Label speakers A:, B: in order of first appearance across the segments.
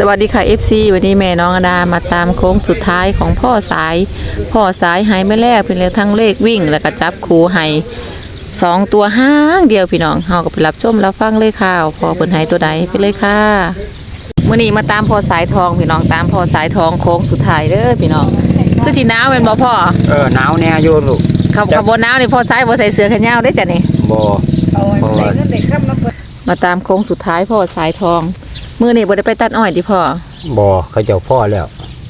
A: สวัสดีค่ะ FC วันนี้แม่น้องอดามาตามโค้งสุดท้ายของพ่อสาย พ่อสายหายไม่แล้วเป็นเลยทั้งเลขวิ่ง แล้วก็จับคูใหายสองตัวห้างเดียวพี่น้องเฮาก็ไปรับชมรับฟังเลยข่าวพอเพิ่นใหายตัวใดไปเลยค่ะมื้อนี้มาตามพ่อสายทองพี่น้องตามพ่อสายทองโค้งสุดท้ายเด้อพี่น้องคือสิหนาวแม่นบ่พ่อ
B: เออหนาวแน่อยู่ลูก
A: ขับขับบนหนาวนี่พ่อสายบ่ใส่เสื้อแขนยาวได้อจ้ะนี่
B: บ่เพราะว่า
A: มาตามโค้งสุดท้ายพ่อสายทอง มื้อนี้บ่ได้ไปตัดอ้อยติพ่อ
B: บ่เขาเจ้าพ่อแล้ว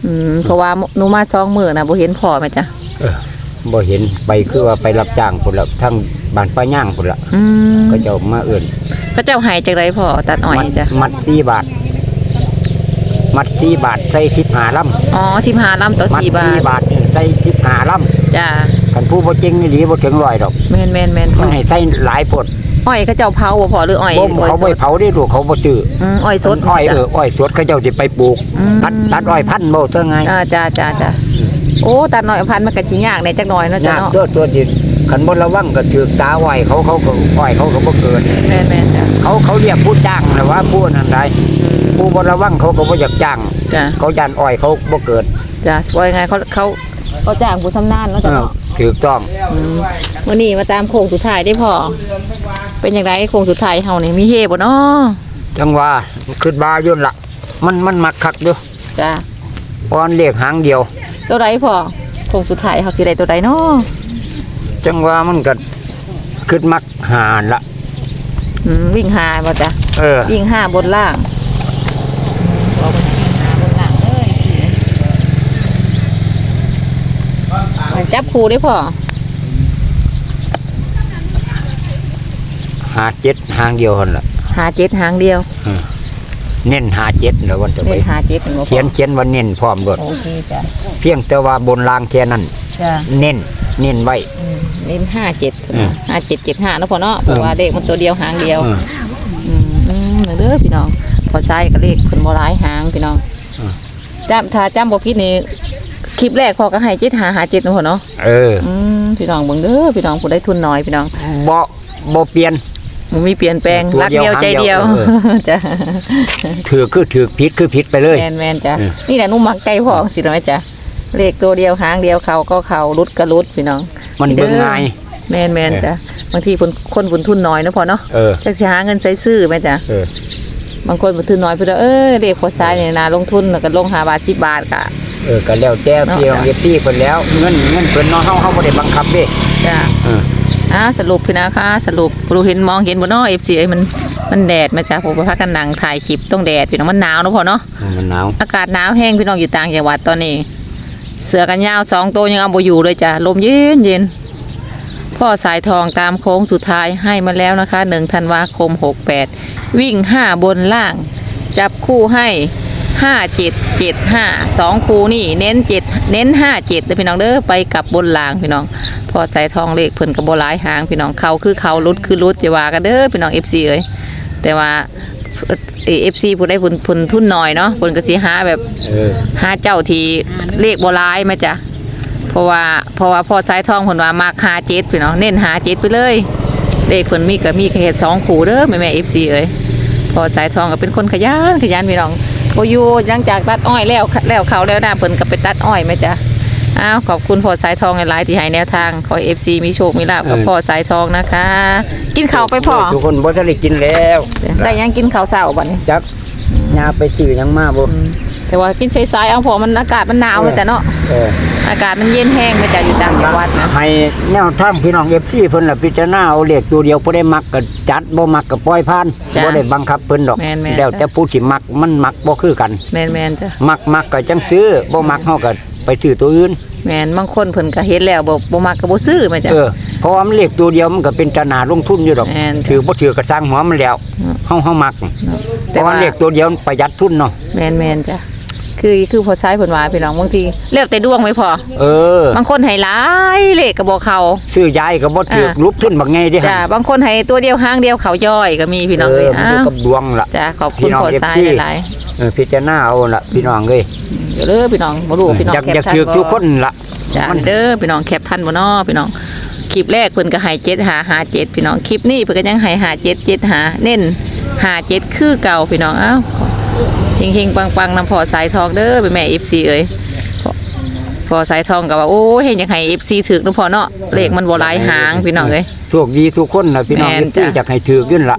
A: อืมเพราะว่าหนูมาสองมื้อน่ะบ่เห็นพ่อแม่จ้ะ
B: เออบ่เห็นไปคือว่าไปรับจ้างพุ่นละทั้งบ้านป้าย่างพุ่นละ
A: อืม
B: เขาเจ้ามาเอื่น
A: พระเจ้าหายจากไรพ่อตัดอ้อย
B: มัด
A: จ้ะ
B: มัดสี่บาท มัดสี่บาทใส่สิบห้าล
A: อ๋อสิบห้าลำต่อำ
B: มัด
A: สี่บาท
B: บาทนี่ใส่สิบห้าล
A: จ้าำ
B: กันผู้บ่จริงนี่หลีบ่ถึงร้อยดอก
A: แมนแมนแมนพ่
B: มั
A: อน
B: ให้ใส่หลายปด
A: อ้อยเขาเจ้าเผาบ่พอหรืออ้อย
B: บ่
A: อ้อย
B: เขา
A: ส
B: บ่
A: ด
B: เผาได้ลูกเขาบ่ซื้อ
A: อืมอ้อยสด
B: อ้อยเอออ้อยสดเขาเจ้าสิไปปลูก
A: อืม
B: ตัดตัดอ้อยพันธุ์บ่เท่าไง
A: อ่าจ้าจ้าจ้าโอ้ตัดหน่อยพันมันก็สิยากในจักหน่อยเนาะจ้ะ
B: ยาก
A: เนาะ
B: ตัวตัวจิคันบ่ระวังก็ถือตาอ้อยเขาเขาก็อ้อยเขาก็บ่เกิด
A: แมนแมนจ้ะ
B: เขาเขาเรียกผู้จ้างนะว่าผู้นั้นได้
A: อืม
B: ผู้บระวังเขาก็บ่อยากจ้าง
A: จ้า
B: เขายานอ้อยเขาบ่เกิด
A: จ้าว่ายังไงเขาเขาเขาจ้างผู้ชำนาญเนาะจ้ะเนาะ
B: ถูกต้อง
A: อืมวันนี้มาตามโค้งสุดท้ายได้พ่อ เป็นอย่างไรโค้งสุดท้ายเฮานี่มีเฮบ่เนาะ
B: จังว่าขึ้นบายุ่นละมันมันมักคักอยู่
A: จ้า
B: ปอนเรียกหางเดียว
A: ตัวใดพ่อโค้งสุดท้ายเฮาสิได้ตัวใดเนาะ
B: จังว่ามันก็ขึ้นมักหานละ
A: อืมวิ่งหาบ่จ้ะ
B: เออ
A: วิ่งห้าบนล่างเอาไปวิ่งห้าบนล่างเลยมันจับครูได้พอ
B: หาเจ็ดหางเดียวหั่นล่ะ
A: หาเจ็ดหางเดียว
B: เน้นหาเจ็ดแล้ววันจะไป
A: เล่นหาเจ็ดเป็นบ่พอ
B: เขียนเขียนว่าเน้นพร้อมโดด
A: โอเคจ้ะ
B: เพียงแต่ว่าบนรางแค่นั้น
A: จ้ะ
B: เน้นเน้นไว้
A: อืมเล่นห้าเจ็ด
B: อืม
A: ห้าเจ็ดเจ็ดห้าแล้วพอเนาะเพราะว่าเด็กมันตัวเดียวหางเดียว
B: เออ
A: อืมอืมเด้อพี่น้องพอใช้ก็เลขคนโบราณหางพี่น้อง
B: อืม
A: จำถ้าจำบ่ผิดนี่คลิปแรกพอก็ให้เจ็ดหาหาเจ็ดนะพอเนาะ
B: เออ
A: อืมพี่น้องเบิ่งเด้อพี่น้องผู้ได้ทุนน้อยพี่น้อง
B: บ่บ่เปลี่ยน
A: มันมีเปลี่ยนแปลง
B: ตัว
A: รัก
B: เดี
A: เดี
B: ย
A: ยววใจเดียว
B: หางเดียว
A: จ้ะ
B: ถือคือถือผิดคือผิดไปเลย
A: แมนแมนจ้ะ
B: อืม
A: นี่แหละนุ่มมักใจพอสิน้อยจ้ะเลขตัวเดียวหางเดียวเขาก็เขารุดก็รุดพี่น้อง
B: มันเบิ่งง่าย
A: แมนแมนจ้ะบางทีคนคนบุญทุนน้อยเนาะพอเนาะ
B: เออ
A: จะสิหาเงินใช้ซื้อไหมจ้ะ
B: เออ
A: บางคนบุญทุนน้อยเพื่อเออเลขพอซ้ายเนี่ยนาลงทุนแล้วก็ลงหาบาทสิบบาทกะ
B: เออก็แล้วแต่พี่น้องเอฟซีเพิ่นแล้วเงินเงินเพิ่นเนาะเฮาเฮาบ่ได้บังคับเด้
A: จ้ะ
B: เออ
A: อ่าสรุปพี่นะคะสรุปรู้เห็นมองเห็นบนนอเอฟซีมันมันแดดไหมาจ้ะผมพักกันหนังถ่ายคลิปต้องแดดพี่น้องมันหนาวเนาะพอเนาะ
B: มันหนาว
A: อากาศหนาวแห้งพี่น้องอยู่ต่างจังหวัดตอนนี้ เสือกันยาวสองตัวยังเอาบอยู่เลยจ้ะลมเย็นเย็นพ่อสายทองตามโค้งสุดท้ายให้มาแล้วนะคะหนึ่งธันวาคมหกแปดวิ่งห้าบนล่าง จับคู่ให้ ห้าเจ็ดเจ็ดห้าสองคู่นี่เน้นเจ็ดเน้นห้าเจ็ดพี่น้องเด้อไปกับบนล่างพี่น้องพ่อสายทองเลขเพิ่นกับโบหลายหางพี่น้องเขาคือเขารุดคือรุดจะว่ากันเด้อพี่น้องเอฟซีเอ้ยแต่ว่าเอฟซีผู้ได้ผลผลทุนน้อยเนาะผลกสีหาแบบ
B: เออ
A: หาเจ้าที่เลขโบราณไหมจ๊ะเพราะว่าเพราะว่าพ่อสายทองผลว่ามากหาเจ็ดพี่น้องเน้นหาเจ็ดไปเลยเลขผลมีก็มีแค่สองขู่เด้อแม่แม่เอฟซีเอ้ยพ่อสายทองก็เป็นคนขยันขยันพี่น้อง โอยูหลังจากตัดอ้อยแล้วแล้วเขาแล้วนะเพิ่นก็ไปตัดอ้อยไหมจ๊ะอ้าวขอบคุณพ่อสายทองหลายๆที่ให้แนวทางขอเอฟซีมีโชคมีลาภกับพ่อสายทองนะคะ กินข้าวไปพ่อ
B: ทุกคนบ่ทันได้กินแล้ว
A: ได้ยังกินข้าวเช้าบัดนี้
B: จักยาไปซื้อหยังมาบ่
A: แต่ว่ากินสายๆเอาพอมันอากาศมันหนาวเลยแต่เนาะ
B: เออ
A: อากาศมันเย็นแห้งไม่จ้ะอยู่ต่างจังหวัดนะ
B: ให้แนวทางพี่น้อง FC เพิ่นล่ะพิจารณาเอาเลขตัวเดียวบ่ได้มักก็จัดบ่มักก็ปล่อยผ่านบ่ได้บังคับเพิ่นดอก
A: แม่นๆ
B: แล้วแต่ผู้สิมักมันมักบ่คือกัน
A: แมนแมนจ้ะ
B: มักมักก็จังซื้อบ่มักเฮาก็ไปซื้อตัวอื่น
A: แมนบางคนเพิ่นก็เฮ็ดแล้วบ่บ่มักก็บ่ซื้อแม่จ้ะ
B: เออเพราะว่ามันเลขตัวเดียวมันก็เป็นตนาลงทุนอยู่ดอก
A: แม่น
B: ถือบ่ถือก็สร้างหัวมันแล้ว
A: อืม
B: เฮาเฮามักเพ
A: แต่
B: ราะ
A: ว่า
B: ว่าเลขตัวเดียวมันประหยัดทุนเนาะ
A: แมนแมนจ้ะ คือคือพอใช้เพิ่นว่าพี่น้องบางทีแล้วแต่ดวงไม่พอ
B: เออ
A: บางคนให้หลายเลขก็บ่เข้า
B: ซื้อยายก็บ่ถือ
A: อ่า
B: ลุบทุนบักไงเด้
A: จ้ะบางคนให้ตัวเดียวหางเดียวเขาย่อยก็มีพี่น้อง
B: เอ
A: เอ้
B: อยมัน
A: อ้า
B: อยู่
A: ว
B: กับดวงล่ะ
A: จ้ะขอบ
B: พี่
A: คุณ
B: น้อง
A: พอใช้
B: FC
A: หลาย
B: เออพิจารณาเอาล่ะพี่น้องเอ้ย
A: ๆเดี๋ยวเด้อพี่น้องบ่รู้พี่น้อง
B: อยาก
A: แคป
B: อยาก
A: ทัน
B: ถือ
A: บ่
B: ทุกคนล่ะ
A: จ้ะ
B: มัน
A: เด้อพี่น้องแคปทันบ่น้อพี่น้องคลิปแรกเพิ่นก็ให้เจ็ดหาหาเจ็ดพี่น้องคลิปนี้เพิ่นก็ยังให้หาเจ็ดเจ็ดหาเน้นหาเจ็ดคือเก่าพี่น้องเอ้า เฮงๆปังๆนำพอสายทองเด้อไปแม่ FC เอ้ยพอพอสายทองก็ว่าโอ้เห็นอยากให้ FC ถึกเนาะพอเนาะเลขมันบ่หลายหางพี่น้องเอ้ย
B: โชคดีทุกคนนะพี่น้อง
A: แม่น
B: เอฟซี
A: จ้ะ
B: จากให้ถือขึ้นละ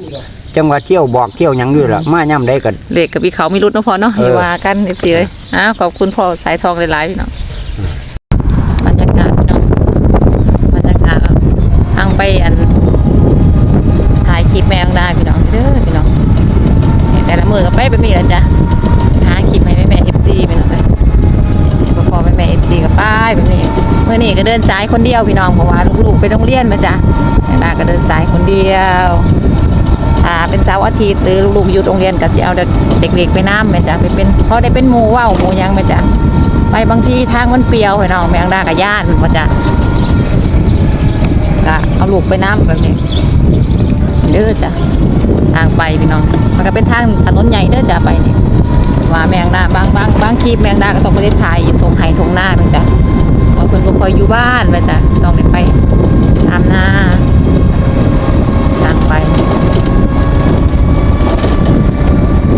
B: จังหวะเที่ยวบอกเที่ยวหยังอยู่ละมาย่ำได้กัน
A: เลขกับพี่เขาไม่รุดเนาะพอเนาะ
B: เออ
A: อย่าว่ากัน FC เอ้ยอ้าวขอบคุณพ่อสายทองหลายๆพี่น้องบรรยากาศพี่น้องบรรยากาศทางไปอันถ่ายคลิปแมงดาพี่น้องเด้อพี่น้องแต่ละ มือก็ไปแบบนี้แหละจ้ะหาคลิปให้แม่แม่ FC พี่น้องเลยพอพอแม่แม่เอฟซีกับป้ายแบบนี้เมื่อนี้ก็เดินสายคนเดียวพี่น้องเพราะว่าลูกๆไปโรงเรียนมาจ้ะแม่ดาก็เดินสายคนเดียวถ้าเป็นเสาร์อาทิตย์หรือลูกๆหยุดโรงเรียนก็จะเอาเด็กๆไปน้ำแม่จ้ะไปเป็นเพอได้เป็นหมูว่าวหมูยังแม่จ้ะไปบางทีทางมันเปรียวพี่น้องแม่ดากับย่านมาจ้ะก็เอาลูกไปน้ำแบบนี้เด้อจ้ะทางไปพี่น้อง มันก็เป็นทางถนนใหญ่เด้อจ้ะไปนี่ว่าแมงดาบางบางบางคลิปแมงดาก็ต้องไปได้ถ่ายอยู่ทงไห่ทงหน้าแมันจ้ะเพราะคนบ่ค่อยอยู่บ้านแมันจ้ะต้องได้ไปตามหน้าทางไป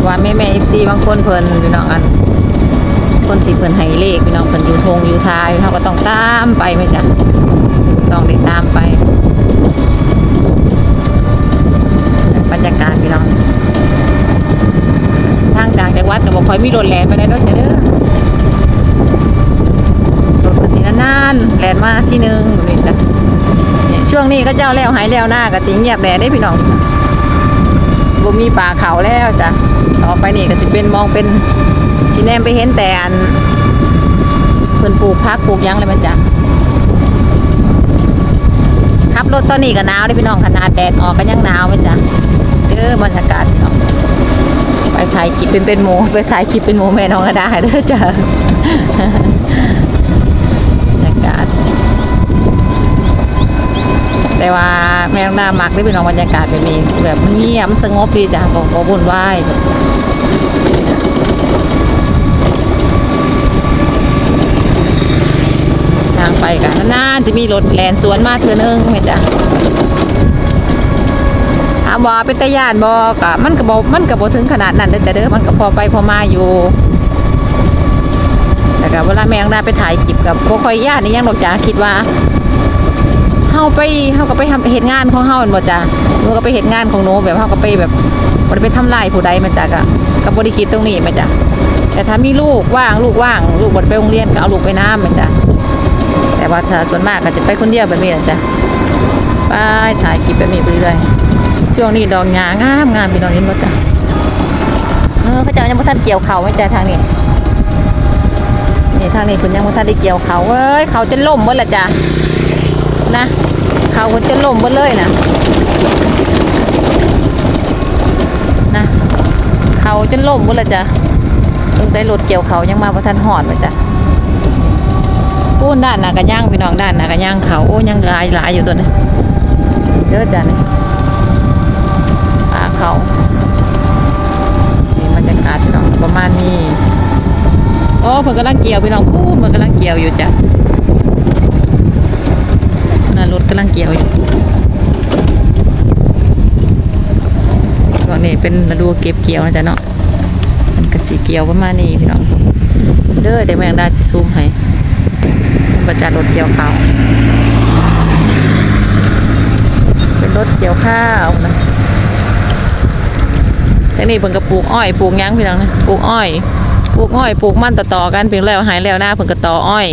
A: ว่าแม่แม่เอฟซีบางคนเพิ่นพี่น้องอัน คนสิเพิ่นให้เลขพี่น้องเพิ่นอยู่ทงอยู่ทายเขาก็ต้องตามไปแม่นจ้ะต้องได้ตามไป บรรยากาศพี่น้อง ทางจากจังหวัดก็บอกคอยมีรถแลนไปได้ด้วยจ้ะเด้อรถก็สีนานๆแลนมาที่หนึ่งแบบนี้จ้ะนี่ช่วงนี้ก็เจ้าแล้วหายแล้วหน้าก็สิเงียบแลได้พี่น้องบ่มีป่าเขาแล้วจ้ะต่อไปนี่ก็จะเป็นมองเป็นชิแนมไปเห็นแต่อันเพิ่นปลูกพักปลูกยังเลยมันจ้ะขับรถตอนนี้ก็หนาวได้พี่น้องขนาดแดดออกก็ยังหนาวไหมจ๊ะเด้อบรรยากาศพี่น้อง ถ่ายคลิปเป็นเป็นหมูไปถ่ายคลิปเป็นหมูแม่น้องก็ได้เด้อจ้ะบรรยากาศ แต่ว่าแม่น้องดามักได้เป็นน้องบรรยากาศแบบนี้แบบเงียบสงบดีจ้ะบ่บ่วุ่นวายแบบทางไปกันนานจะมีรถแลนสวนมาเทื่อนึงแม่จ้ะ ถามว่าเป็นตาย่านบอกะมันก็บมันก็บถึงขนาดนั้นเด้อจ้ะเด้อมันก็พอไปพอมาอยู่แต่ก็เวลาแมงดาไปถ่ายคลิปกับบ่ค่อยย่านนี่ยังดอกจ้าคิดว่าเฮาไปเฮาก็ไปทำเฮ็ดงานของเฮาแม่นบ่จ้าหนูก็ไปเฮ็ดงานของหนูแบบเฮาก็ไปแบบบ่ได้ไปทำลายผู้ใดแม่นจ้าก็ก็บ่ได้คิดตรงนี้แม่นจ้าแต่ถ้ามีลูกว่างลูกว่าง ลูกบ่ได้ไปโรงเรียนก็เอาลูกไปน้ำแม่นจ้าแต่ว่าถ้าส่วนมากก็จะไปคนเดียวแบบนี้แหละจ้ะไปถ่ายคลิปแบบนี้ไปเรื่อย ช่วงนี้ดอกหญ้างามงามพี่น้องเห็นบ่จ้ะเออพระเจ้ายังบ่ทันเกี่ยวเขาไม่จ้ะทางนี้นี่ทางนี้เพิ่นยังบ่ทันได้เกี่ยวเขาเว้ยเขาจะล่มบิดละจ้ะนะเขาเพิ่นจะล่มบิดเลยนะนะเขาจะล่มบิดละจ้ะสงสัยรถเกี่ยวเขายังมาบ่ทันฮอดว่าจ้ะปูนด้านหน้าก็ย่างพี่น้องด้านหน้าก็ย่างเขาโอ้ยังหลายหลายอยู่ตัวนี้เด้อจ้ะนี่ป่า เขานี่บรรยากาศพี่น้องประมาณนี้โอ้เพิ่นกำลังเกี่ยวพี่น้องพูดเพิ่นกำลังเกี่ยวอยู่จ้ะน่ารถกำลังเกี่ยวอยู่ตอนนี้เป็นฤดูเก็บเกี่ยวนะจ๊ะเนาะมันก็สีเกี่ยวประมาณนี้พี่น้องเด้อเดี๋ยวแมงดาสิซูมให้ประจัดรถเกี่ยวข้าวเป็นรถเกี่ยวข้าว นี่เพิ่นก็ปลูกอ้อยปลูกหยังพี่น้องนะปลูกอ้อยปลูกอ้อยปลูกมันต่อๆกันเพียงแล้วหายแล้วหน้าเพิ่นก็ต่ออ้อย